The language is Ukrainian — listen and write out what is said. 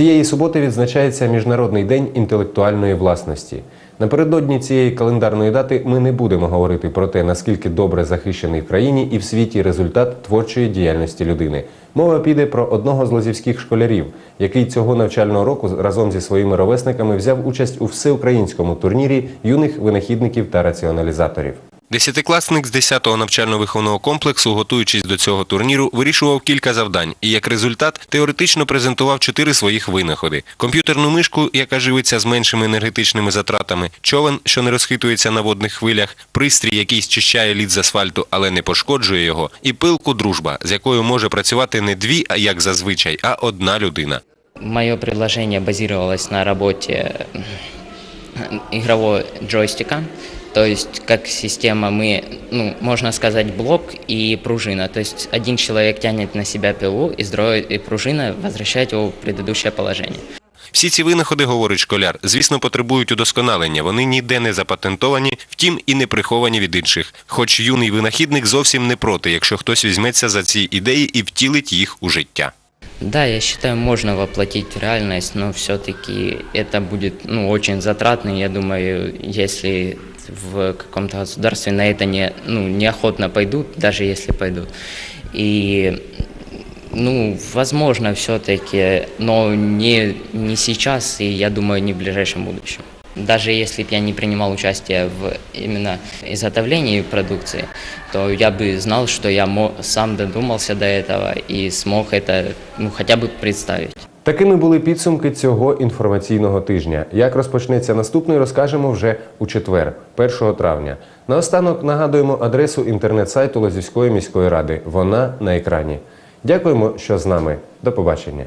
Цієї суботи відзначається Міжнародний день інтелектуальної власності. Напередодні цієї календарної дати ми не будемо говорити про те, наскільки добре захищений в країні і в світі результат творчої діяльності людини. Мова піде про одного з лозівських школярів, який цього навчального року разом зі своїми ровесниками взяв участь у всеукраїнському турнірі юних винахідників та раціоналізаторів. Десятикласник з 10-го навчально-виховного комплексу, готуючись до цього турніру, вирішував кілька завдань і як результат теоретично презентував чотири своїх винаходи: комп'ютерну мишку, яка живиться з меншими енергетичними затратами, човен, що не розхитується на водних хвилях, пристрій, який зчищає лід з асфальту, але не пошкоджує його, і пилку дружба, з якою може працювати не дві, а як зазвичай, а одна людина. Мое предложение базировалось на работе игрового джойстика. То есть как система мы, ну, можно сказать, блок и пружина. То есть один человек тянет на себя пилу, и, здоровье, и пружина возвращает его в предыдущее положение. Всі ці винаходи, говорить школяр, звісно, потребують удосконалення. Вони ніде не запатентовані, втім і не приховані від інших. Хоч юний винахідник зовсім не проти, якщо хтось візьметься за ці ідеї і втілить їх у життя. Да, я считаю, можно воплотить в реальность, но все-таки это будет ну, очень затратно. Я думаю, если в каком-то государстве на это не, ну, неохотно пойдут, даже если пойдут. И ну, возможно, все-таки, но не, не сейчас, и я думаю, не в ближайшем будущем. Даже если бы я не принимал участие в именно изготовлении продукции, то я бы знал, что я мо- сам додумался до этого и смог это ну, хотя бы представить. Такими були підсумки цього інформаційного тижня. Як розпочнеться наступний, розкажемо вже у четвер, 1 травня. Наостанок нагадуємо адресу інтернет-сайту Лозівської міської ради. Вона на екрані. Дякуємо, що з нами. До побачення.